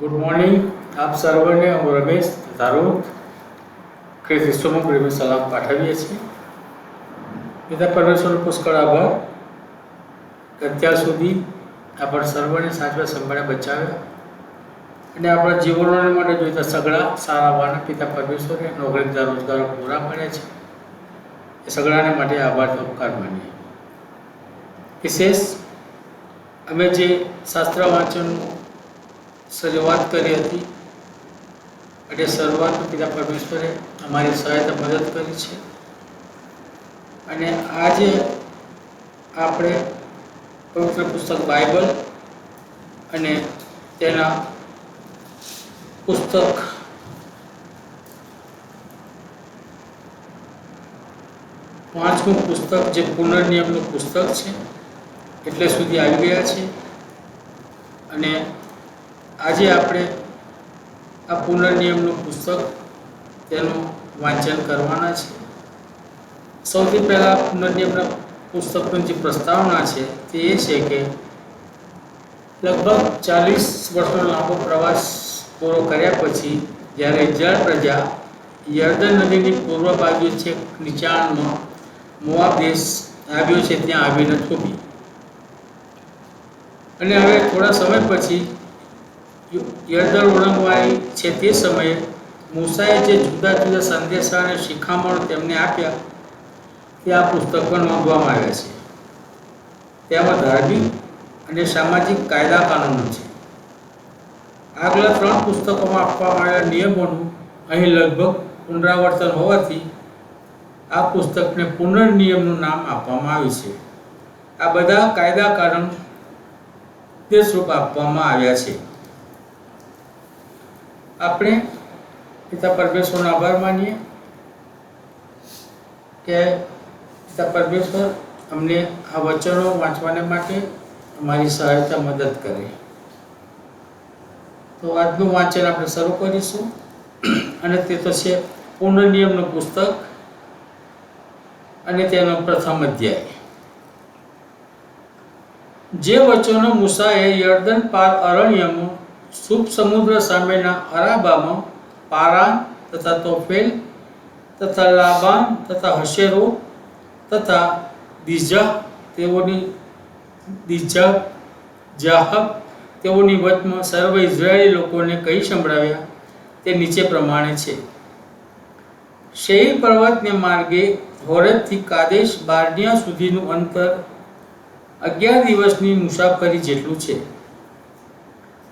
Good morning આપ સર્વને હું રમેશ ધારો ખ્રિસ્ત ઈસુમાં પ્રેમી સલામ પાઠવીએ છીએ. પિતા પરમેશ્વરનો પુષ્કળ આભાર. અત્યાર સુધી આપણા સર્વને સાચવા સંભાળે બચાવ્યા. અને આપણા જીવનોને માટે જોઈતા સગળા, સારા વાના પિતા પરમેશ્વરે તથા રોજગારો પૂરા પાડ્યા છે. એ સગળાને માટે આભાર ઉપકાર માનીએ. વિશેષ, અમે જે શાસ્ત્ર વાંચનનું શરૂઆત કરી હતી. એટલે શરૂઆતમાં પિતા પરમેશ્વરે અમારી સહાયતા મદદ કરી છે. અને આજે આપણે પવિત્ર પુસ્તક બાઇબલ અને તેના પુસ્તક પાંચમું પુસ્તક જે પુનર્નિયમનું પુસ્તક છે, એટલે સુધી આવી ગયા છે અને આજે આપણે આ પુનર્નિયમનું પુસ્તક તેનું વાંચન કરવાના છે. સૌથી પહેલાં પુનર્નિયમના પુસ્તકની જે પ્રસ્તાવના છે તે એ છે કે લગભગ ચાલીસ વર્ષનો લાંબો પ્રવાસ પૂરો કર્યા પછી જ્યારે ઇઝરાયલ પ્રજા યર્દન નદીની પૂર્વ બાજુ છે નીચાણમાં મોઆબ દેશ આવ્યો છે, ત્યાં આવીને થોભી. અને હવે થોડા સમય પછી યર્દન ઓળંગવાય છે તે સમયે મૂસાએ જે જુદા જુદા સંદેશા અને શિખામણો તેમને આપ્યા, તે આ પુસ્તકમાં નોંધવામાં આવ્યા છે. તેમાં ધાર્મિક અને સામાજિક કાયદા કાનૂનો છે. આગલા ત્રણ પુસ્તકોમાં આપવામાં આવેલા નિયમોનું અહીં લગભગ પુનરાવર્તન હોવાથી આ પુસ્તકને પુનર્નિયમનું નામ આપવામાં આવ્યું છે. આ બધા કાયદા કાનૂન દેશરૂપ આપવામાં આવ્યા છે. આપણે પિતા પરમેશ્વરનો આભાર માનીએ કે પિતા પરમેશ્વર અમને આ વચનો વાંચવાને માટે અમારી સહાયતા મદદ કરે. તો આજનું વાંચન આપણે શરૂ કરીશું. અને તે તો છે પુનર્નિયમનું પુસ્તક અને તેનો પ્રથમ અધ્યાય. જે વચનો મૂસાએ યર્દન પાર અરણ્યમાં શુભ સમુદ્ર સામેના અરાબામાં પારાન તથા તોફેલ તથા લાબાન તથા હશેરો તથા દિજા તેઓની દિજા જાહબ તેઓની વચમાં સર્વ ઇઝરાયેલી લોકોને કહી સંભળાવ્યા, તે નીચે પ્રમાણે છે. શેર પર્વતને માર્ગે હોરેબથી કાદેશ બારનિયા સુધીનું અંતર અગિયાર દિવસની મુસાફરી જેટલું છે.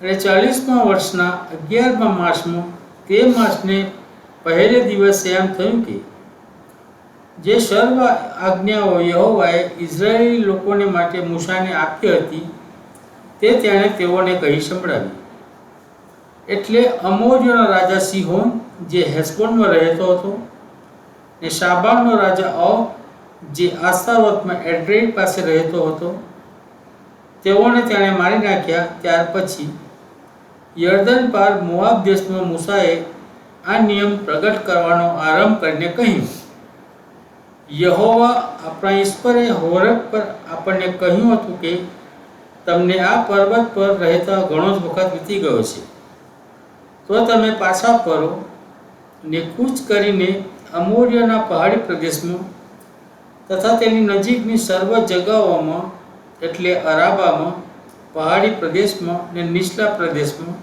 અને ચાલીસમા વર્ષના અગિયારમા માસમાં તે માસને પહેલે દિવસે એમ થયું કે, જે સર્વ આજ્ઞાઓ યહોવાએ ઇઝરાયેલી લોકોને માટે મૂસાને આપી હતી, તે તેણે તેઓને કહી સંભળાવી. એટલે અમોજનો રાજા સિંહોન, જે હેસ્બોનમાં રહેતો હતો, ને શાબાનનો રાજા અ જે આસ્તારોતમાં એડ્રેડ પાસે રહેતો હતો, તેઓને તેણે મારી નાખ્યા ત્યાર પછી યર્દન પાર મોઆબ દેશમાં મૂસાએ આ નિયમ પ્રગટ કરવાનો આરંભ કરીને કહ્યું, યહોવા આપણા ઈશ્વરે હોરબ પર આપણને કહ્યું હતું કે, તમને આ પર્વત પર રહેતા ઘણો જ વખત વીતી ગયો છે. તો તમે પાછા ફરો ને કૂચ કરીને અમોરિયાના પહાડી પ્રદેશમાં તથા તેની નજીકની સર્વ જગાઓમાં એટલે અરાબામાં પહાડી પ્રદેશમાં ને નીચલા પ્રદેશમાં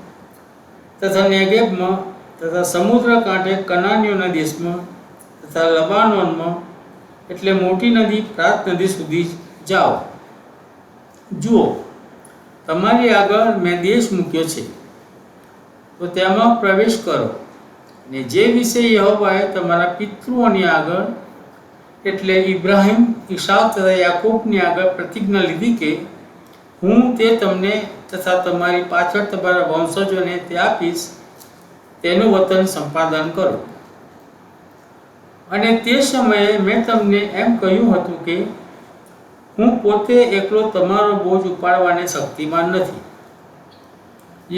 તથા નેગેબમાં તથા સમુદ્ર કાંઠે કનાનીઓના દેશમાં તથા લબાનોનમાં એટલે મોટી નદી, પ્રાત નદી સુધી જાઓ. જુઓ, તમારી આગળ મેં દેશ મૂક્યો છે. તો તેમાં પ્રવેશ કરો. ને જે વિશે યહોવાએ તમારા પિતૃઓની આગળ, એટલે ઇબ્રાહિમ ઈશાક તથા યાકૂબની આગળ પ્રતિજ્ઞા લીધી કે હું તે તમને તથા તમારી પાછળ તમારા વંશજોને તે આપીશ, તેનું વતન સંપાદન કરો. અને તે સમયે મેં તમને એમ કહ્યું હતું કે, હું પોતે એકલો તમારો બોજ ઉપાડવાને શક્તિમાન નથી.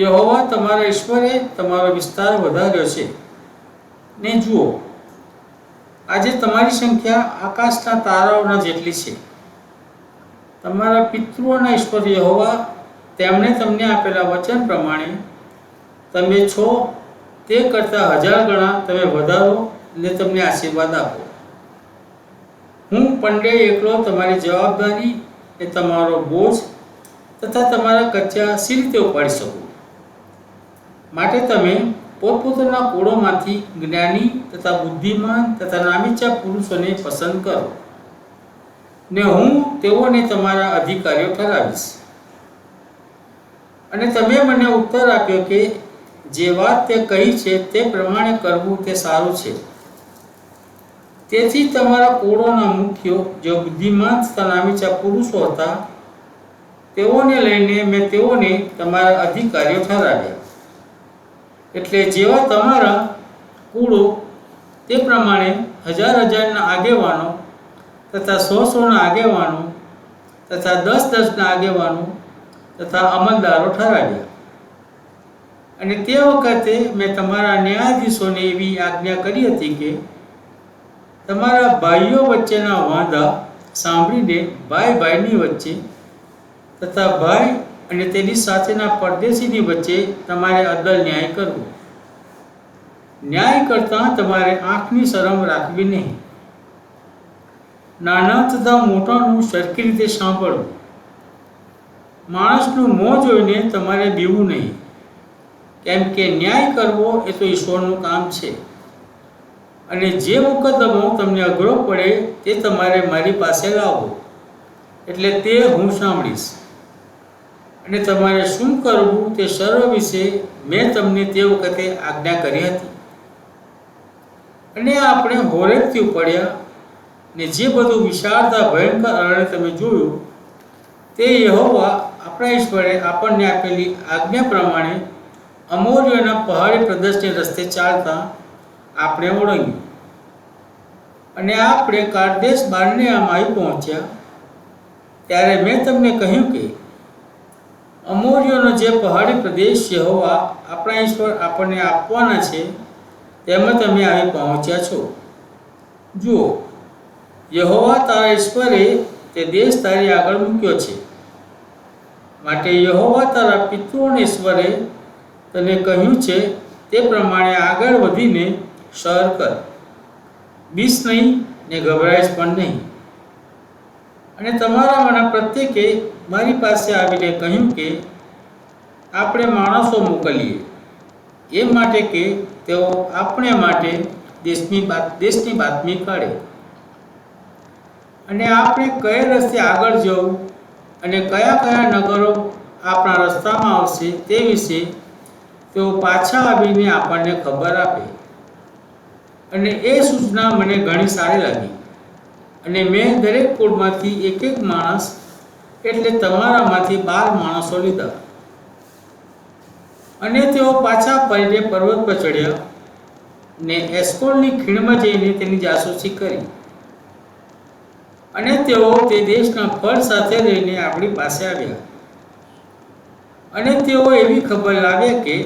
યહોવા તમારા ઈશ્વરે તમારો વિસ્તાર વધાર્યો છે. ને જુઓ, આજે તમારી સંખ્યા આકાશના તારાઓના જેટલી છે. તમારા પિતૃઓના ઈશ્વર યહોવા, તેમણે તમને આપેલા વચન પ્રમાણે તમે છો, તે કરતાં હજાર ગણા તમે વધારો ને તમને આશીર્વાદ આપો. હું પંડે એકલો તમારી જવાબદારી એ તમારો બોજ તથા તમારા કચ્ચા સી રીતે ઉપાડી શકું? માટે તમે પોતપોતાના કોળોમાંથી જ્ઞાની તથા બુદ્ધિમાન તથા નામીચા પુરુષોને પસંદ કરો. ને હું તેઓને તમારા અધિકારીઓ ઠરાવીશ અને તમે મને ઉત્તર આપ્યો કે જે વાત તે કહી છે તે પ્રમાણે કરવું તે સારું છે. તેથી તમારા કોળોના મુખ્યો જે બુદ્ધિમાન તથા નામીચા પુરુષો હતા, તેઓને લઈને મેં તેઓને તમારા અધિકારીઓ ઠરાવ્યા. એટલે જેવા તમારા કુળો તે પ્રમાણે હજાર હજારના આગેવાનો તથા સો સોના આગેવાનો, તથા દસ દસના આગેવાનો, તથા અમલદારો ઠરાવ્યા. અને તે વખતે મેં તમારા ન્યાયાધીશોને એવી આજ્ઞા કરી હતી કે તમારા ભાઈઓ વચ્ચેના વાંધા સાંભળીને ભાઈ ભાઈની વચ્ચે તથા ભાઈ અને તેની સાથેના પરદેશીની વચ્ચે તમારે અદલ ન્યાય કરવો. ન્યાય કરતાં તમારે આંખની શરમ રાખવી નહીં. નાના તથા મોટાનું સરખી રીતે સાંભળવું માણસનું મોં જોઈને તમારે બીવું નહીં. કેમ કે ન્યાય કરવો એ તો ઈશ્વરનું કામ છે. અને જે મુકદ્દમો તમને અઘરો પડે તે તમારે મારી પાસે લાવો. એટલે તે હું સાંભળીશ. અને તમારે શું કરવું તે સર્વ વિશે મેં તમને તે વખતે આજ્ઞા કરી હતી. અને આપણે હોરેકથી પડ્યા ને જે બધું વિશાળતા ભયંકર અરણ્ય તમે જોયું, તે યહોવા આપણા ઈશ્વરે આપણને આપેલી આજ્ઞા પ્રમાણે અમૌર્યના પહાડી પ્રદેશને રસ્તે ચાલતા આપણે ઓળંગ્યું અને આપણે કારદેશ બારનેયામાં આવી પહોંચ્યા. ત્યારે મેં તમને કહ્યું કે અમોરીઓનો જે પહાડી પ્રદેશ યહોવા આપણા ઈશ્વર આપણને આપવાના છે, તેમાં તમે આવી પહોંચ્યા છો. જુઓ યહોવા તારા ઈશ્વરે તે દેશ તારી આગળ મૂક્યો છે. માટે યહોવા તારા પિતૃઓને ઈશ્વરે તને કહ્યું છે, તે પ્રમાણે આગળ વધીને સર કર. બીસ નહીં ને ગભરાઈશ પણ નહીં. અને તમારામાંના પ્રત્યેકે મારી પાસે આવીને કહ્યું કે, આપણે માણસો મોકલીએ. એ માટે કે તેઓ આપણે માટે દેશની દેશની બાતમી કાઢે. અને આપણે કયા રસ્તે આગળ જવું અને કયા કયા નગરો આપણા રસ્તામાં આવશે તે વિશે તેઓ પાછા આવીને આપણને ખબર આપે. અને એ સૂચના મને ઘણી સારી લાગી. અને મેં દરેક કુળમાંથી એક એક માણસ એટલે તમારામાંથી બાર માણસો લીધા. અને તેઓ પાછા ફરીને પર્વત પર ચડ્યા ને એસ્કોલની ખીણમાં જઈને તેની જાસૂસી કરી. અને તેઓ તે દેશના ફળ સાથે લઈને આપણી પાસે આવ્યા. અને તેઓ એવી ખબર લાવ્યા કે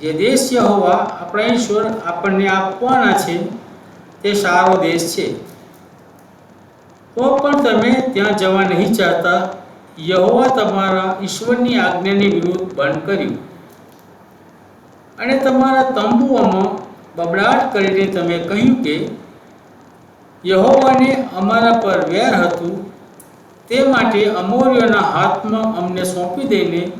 જે દેશ યહોવા આપણા ઈશ્વર આપણને આપવાના છે, તે સારો દેશ છે. તો પણ તમે ત્યાં જવા નહીં ચાહતા, યહોવા તમારા ઈશ્વરની આજ્ઞાની વિરુદ્ધ બંધ કર્યું. અને તમારા તંબુઓમાં બબડાટ કરીને તમે કહ્યું કે યહોવાને અમારા પર વેર હતું. તે માટે અમોર્યોના હાથમાં અમને સોંપી દઈને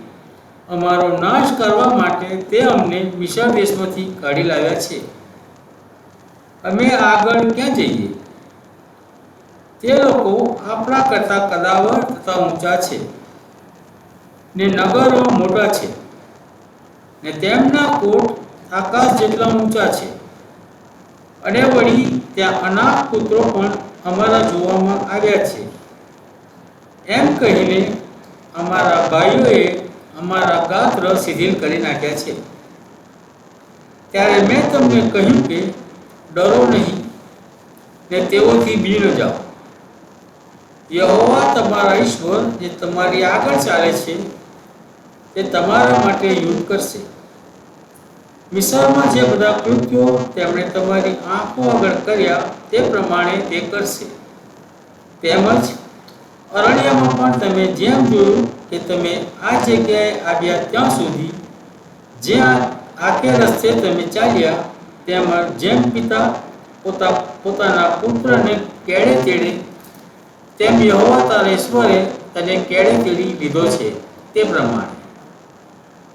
અમારો નાશ કરવા માટે તે અમને મિશર દેશમાંથી કાઢી લાવ્યા છે. અમે આગળ ક્યાં જઈએ? તે લોકો આપણા કરતાં કદાવર તથા ઊંચા છે ને નગરો મોટા છે ને તેમના કોટ આકાશ જેટલા ઊંચા છે. અને વળી ત્યાં અનાથ પુત્રો પણ અમારા જોવામાં આવ્યા છે. એમ કહીને અમારા ભાઈઓએ અમારા ગાત્ર શિથિલ કરી નાખ્યા છે. ત્યારે મેં તમને કહ્યું કે ડરો નહીં ને તેઓથી બી ન જાઓ. યહોવા તમારા ઈશ્વર જે તમારી આગળ ચાલે છે તે તમારા માટે યુદ્ધ કરશે. મિસરમાં જે બધા કૃત્યો તેમણે તમારી આંખો આગળ કર્યા તે પ્રમાણે તે કરશે. તેમજ અરણ્યમાં પણ તમે જેમ જોયું કે તમે આ જગ્યાએ આવ્યા ત્યાં સુધી જ્યાં આકે રસ્તે તમે ચાલ્યા તેમાં જેમ પિતા પોતા, પોતાના પુત્રને કેળે તેડે, તેમ યહોવા તારા ઈશ્વરે તને કેળે તેડી લીધો છે, તે પ્રમાણે.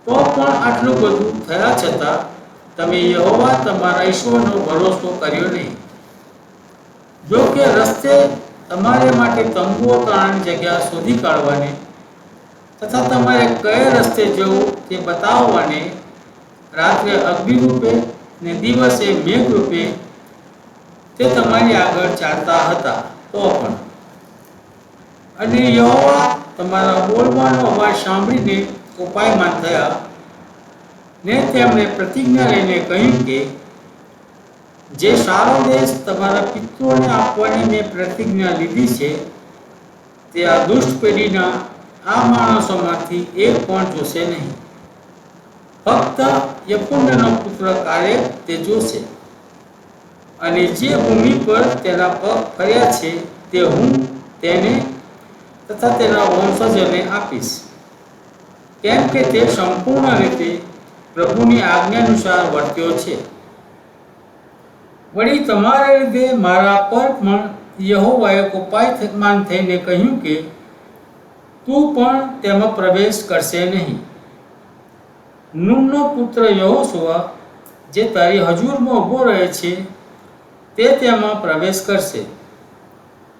તો પણ આટલું બધું થયા છતાં તમે યહોવા તમારા ઈશ્વરનો ભરોસો કર્યો નહીં. જો કે રસ્તે તમારે માટે તંબુઓ કારણ જગ્યા શોધી કાઢવાની તથા તમારે કયા રસ્તે જવું તે બતાવવાને રાત્રે અગ્નિ રૂપે ને દિવસે મેઘ રૂપે તે તમારી આગળ ચાલતા હતા. તો પણ અને યહોવા તમારા બોલવાનો અવાજ સાંભળીને ઉપાયમાન થયા ને તેમણે પ્રતિજ્ઞા લઈને કહ્યું કે, જે સારો દેશ તમારા પિત્રોને આપવાની મેં પ્રતિજ્ઞા લીધી છે, તે આ દુષ્ટ પેઢીના આ માણસોમાંથી એક પણ જોશે નહીં. ફક્ત યપુંડનો પુત્ર કાલે તે જોશે. અને જે ભૂમિ પર તેના પગ ફર્યા છે, તે હું તેને તથા તેના વંશજોને આપીશ. કેમ કે તે સંપૂર્ણ રીતે પ્રભુની આજ્ઞાનુસાર વર્ત્યો છે. વળી તમારા લીધે મારા પર પણ યહોવાએ કોપાયમાન થઈને કહ્યું કે, તું પણ તેમાં પ્રવેશ કરશે નહીં. નૂનનો પુત્ર યહોશુઆ, જે તારી હજુરમાં ઊભો રહે છે, તે તેમાં પ્રવેશ કરશે.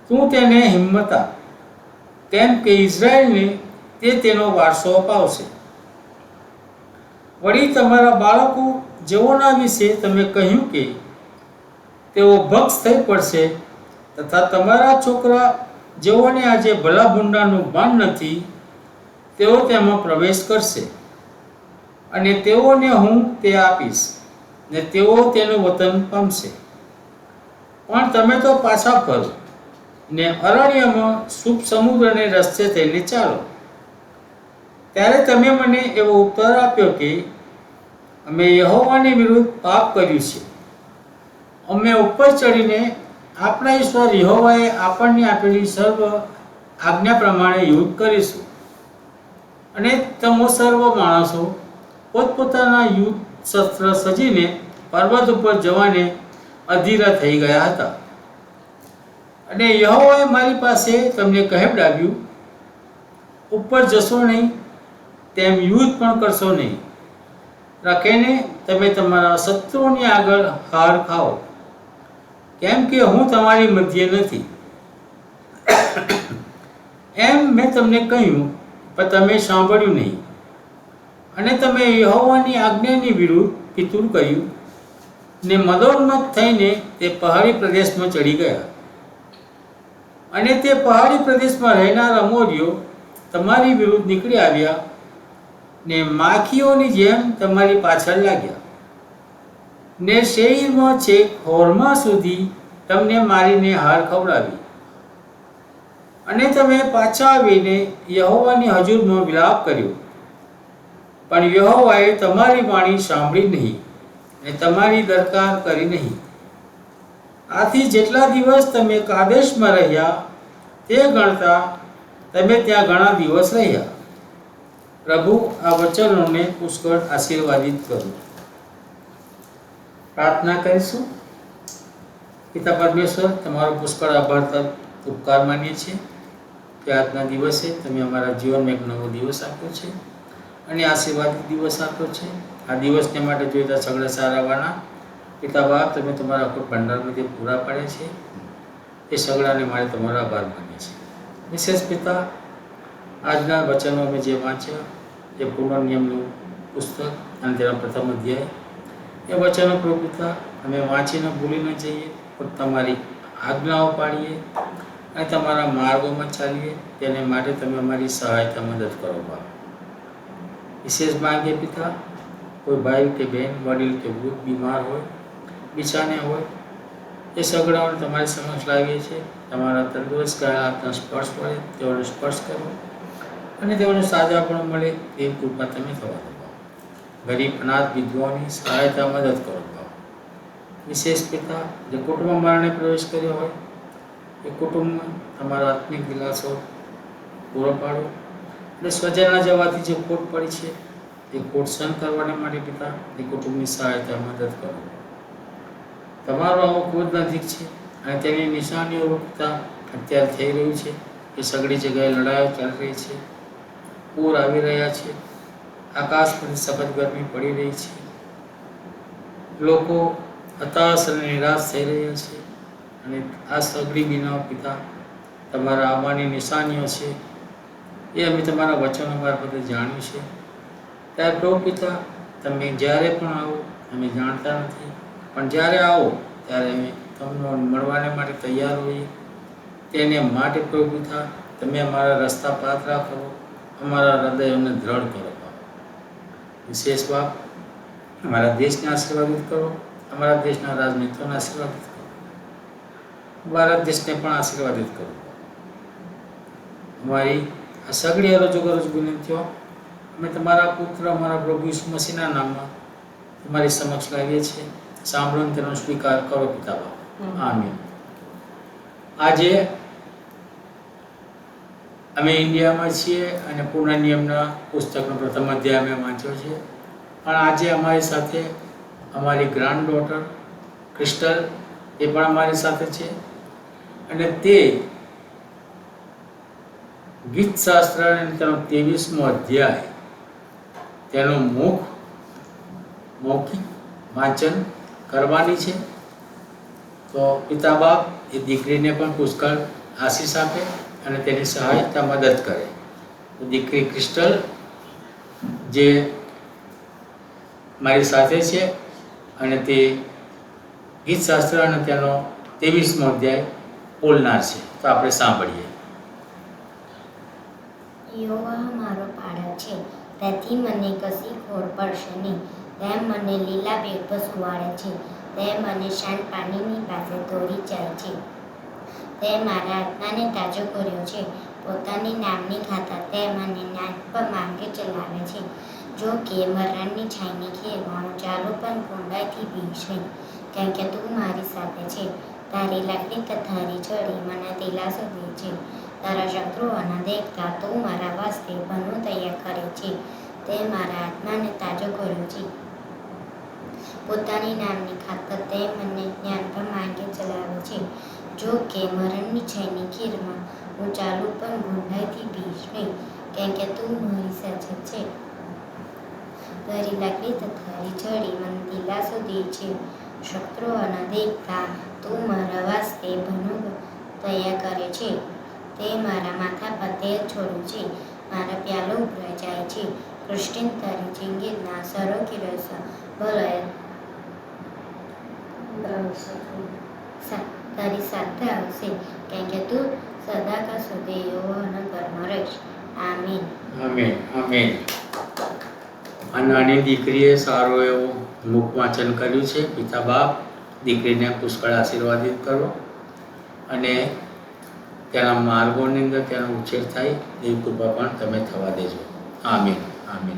તું તેને હિંમત આપ કેમ કે ઇઝરાયલને તે તેનો વારસો અપાવશે. વળી તમારા બાળકો જેઓના વિશે તમે કહ્યું કે તેઓ ભક્ષ થઈ પડશે તથા તમારા છોકરા જેઓને આજે ભલા ભૂંડાનું ભાન નથી, તેઓ તેમાં પ્રવેશ કરશે અને તેઓને હું તે આપીશ ને તેઓ તેનું વતન પામશે. પણ તમે તો પાછા ફરો ને અરણ્યમાં શુભ સમુદ્રને રસ્તે થઈને ચાલો ત્યારે તમે મને એવો ઉત્તર આપ્યો કે અમે યહોવાની વિરુદ્ધ પાપ કર્યું છે. અમે ઉપર ચડીને આપણા ઈશ્વર યહોવાએ આપણને આપેલી સર્વ આજ્ઞા પ્રમાણે યુદ્ધ કરીશું. અને તમો સર્વ માણસો પોતપોતાના યુદ્ધ શસ્ત્ર સજીને પર્વત ઉપર જવાને અધીરા થઈ ગયા હતા. અને યહોવાએ મારી પાસે તમને કહેવડાવ્યું, ઉપર જશો નહીં તેમ યુદ્ધ પણ કરશો નહીં. રાખીને તમે તમારા શત્રુઓની આગળ હાર ખાઓ. કેમ કે હું તમારી મધ્ય નથી. એમ મેં તમને કહ્યું, પણ તમે સાંભળ્યું નહીં. અને તમે યહોવાની આજ્ઞાની વિરુદ્ધ પિતુર કર્યું ને મદોન્મત થઈને તે પહાડી પ્રદેશમાં ચડી ગયા. અને તે પહાડી પ્રદેશમાં રહેનાર અમોરીઓ તમારી વિરુદ્ધ નીકળી આવ્યા ને માખીઓની જેમ તમારી પાછળ લાગ્યા. ને શેરમાં છેક હોરમાં સુધી તમને મારીને હાર ખવડાવી. અને તમે પાછા આવીને યહોવાની હજુરમાં વિલાપ કર્યો. પણ યહોવાએ તમારી વાણી સાંભળી નહીં ને તમારી દરકાર કરી નહીં. આથી જેટલા દિવસ તમે કાદેશમાં રહ્યા, તે ગણતા તમે ત્યાં ઘણા દિવસ રહ્યા. પ્રભુ, આ વચનોને પુષ્કળ આશીર્વાદિત કરો. પ્રાર્થના કરીશું. પિતા પરમેશ્વર, તમારો પુષ્કળ આભાર ઉપકાર માનીએ છીએ કે આજના દિવસે તમે અમારા જીવનમાં એક નવો દિવસ આપ્યો છે અને આશીર્વાદિત દિવસ આપ્યો છે. આ દિવસને માટે જોઈતા સગડા સારાવાના, પિતા બાપ, તમે તમારા આખો ભંડારમાંથી પૂરા પાડે છે, એ સગડાને મારે તમારો આભાર માનીએ છીએ. વિશેષ પિતા આજના વચનો અમે જે વાંચ્યા, એ પુનર્નિયમનું પુસ્તક, અને તેના પ્રથમ અધ્યાય. એ વચનો પ્રભુતા, અમે વાંચીને ભૂલી ન જઈએ, પણ તમારી આજ્ઞાઓ પાડીએ, અને તમારા માર્ગોમાં ચાલીએ, તેને માટે તમે અમારી સહાયતા મદદ કરો, બાપ. વિશેષ માંગે પિતા, કોઈ ભાઈ કે બહેન વડીલ કે વૃદ્ધ બીમાર હોય બિછાને હોય, એ સગડાઓને તમારી સમક્ષ લાવીએ છીએ. તમારા તંદુરસ્ત કયા હાથનો સ્પર્શ પડે તેઓને સ્પર્શ કરો. અને તેઓને પણ મળે એ કૃપા તમે થવા દો ગરીબ, અનાથ, વિધવાઓની સહાયતા મદદ કરો વિશેષ પિતા જે કુટુંબમાં મારણે પ્રવેશ કર્યો હોય, એ કુટુંબમાં તમારા આત્મિક વિલાસો પૂરો પાડો એટલે સ્વજનના જવાથી જે ખોટ પડી છે, એ ખોટ સહન કરવાને માટે પિતા, એ કુટુંબની સહાયતા મદદ કરો. તમારો આવો ખૂબ નજીક છે અને તેની નિશાનીઓ પિતા અત્યારે થઈ રહ્યું છે કે સગડી જગ્યાએ લડાઈઓ ચાલી રહી છે. પૂર આવી રહ્યા છે. આકાશ પર સખત ગરમી પડી રહી છે. લોકો હતાશ અને નિરાશ થઈ રહ્યા છે અને આ સગડી બીના પિતા તમારા આવવાની નિશાનીઓ છે. એ અમે તમારા વચનો મારફતે જાણ્યું છે. ત્યારે પ્રભુ પિતા, તમે જ્યારે પણ આવો, અમે જાણતા નથી. પણ જ્યારે આવો, ત્યારે અમે તમને મળવાને માટે તૈયાર હોઈએ. તેને માટે પ્રભુ પિતા, તમે અમારા રસ્તા પાતળા કરો અમારા હૃદયોને દ્રઢ કરો વિશેષ બાપ અમારા દેશને આશીર્વાદિત કરો અમારા દેશના રાજનેતાઓને આશીર્વાદિત કરો ભારત દેશને પણ આશીર્વાદિત કરો અમારી આ સગડી અરજોગરજ વિનંતીઓ અમે તમારા પુત્ર અમારા પ્રભુ ઈસુ મસીના નામમાં તમારી સમક્ષ લાવીએ છીએ. સાંભળો તેનો સ્વીકાર કરો પિતા બાપ. આમીન. આજે અમે ઇન્ડિયામાં છીએ અને પૂર્ણ પુસ્તકનો પ્રથમ અધ્યાય અમે વાંચ્યો છે. પણ આજે અમારી સાથે અમારી ગ્રાન્ડ ડોટર ક્રિસ્ટલ એ પણ અમારી સાથે છે અને તે ગીત શાસ્ત્ર અને તેનો ત્રેવીસમો અધ્યાય, તેનું મુખ, મૌખિક વાંચન કરવાની છે. તો પિતા બાપ એ દીકરીને પણ પુષ્કળ આશીષ આપે અને તેની સહાયતા મદદ કરે. દીકરી ક્રિસ્ટલ, જે મારી સાથે છે અને તે ગીતશાસ્ત્ર અને તેનો ત્રેવીસમો અધ્યાય બોલનાર છે. તો આપણે સાંભળીએ. યોવા મારો પાડો છે. તેથી મને કશી ખોર પડશે નહીં. તેમ મને લીલા બેટ પર સુવાડે છે. તે મને શાંત પાણીની પાસે દોરી જાય છે. તે મારા આત્માને તાજો કર્યો છે. પોતાની નામની ખાતા તે મને નાક પર માંગે ચલાવે છે. જો કે મરણની ખેરમાં હું ચાલુ પણ કુંડાઈથી બી છે. કેમ કે તું મારી સાથે છે. તારી લાકડી તથારી છડી મને દિલાસો દે છે. તારા શત્રુઓના દેખતા તું મારા વાસ્તે બનવું તૈયાર કરે છે. તે મારા આત્માને તાજો કર્યો છે. પોતાની નામની ખાતર તે મને જ્ઞાન પર માંગે ચલાવે છે. જો કે મરણની છેની ખીરમાં હું ચાલુ પણ ગુંડાઈથી ભીશ નહીં કેમ કે તું મારી સાથે છે. તારી લાકડી તથા છડી મને દિલાસો દે છે. શત્રુઓના દેખતા તું મારા વાસ્તે ભનુ તૈયાર કરે છે. તે મારા માથા પર તેલ છોડું છે. મારા પ્યાલો ઉભરાઈ જાય છે. કૃષ્ણ તારી જિંગીના સરોકી રસ બોલાય. તારી સાથે આવશે. કેમ કે તું સદાકા સુધી યહોવાના ઘરમાં રહીશ. આમીન. આમીન આમીન. આ નાની દીકરીએ સારો એવો મુખ વાંચન કર્યું છે. પિતા બાપ દીકરીને પુષ્કળ આશીર્વાદિત કરો. અને તેના માર્ગોની અંદર તેનો ઉછેર થાય. એવી કૃપા પણ તમે થવા દેજો. આમીન આમીન.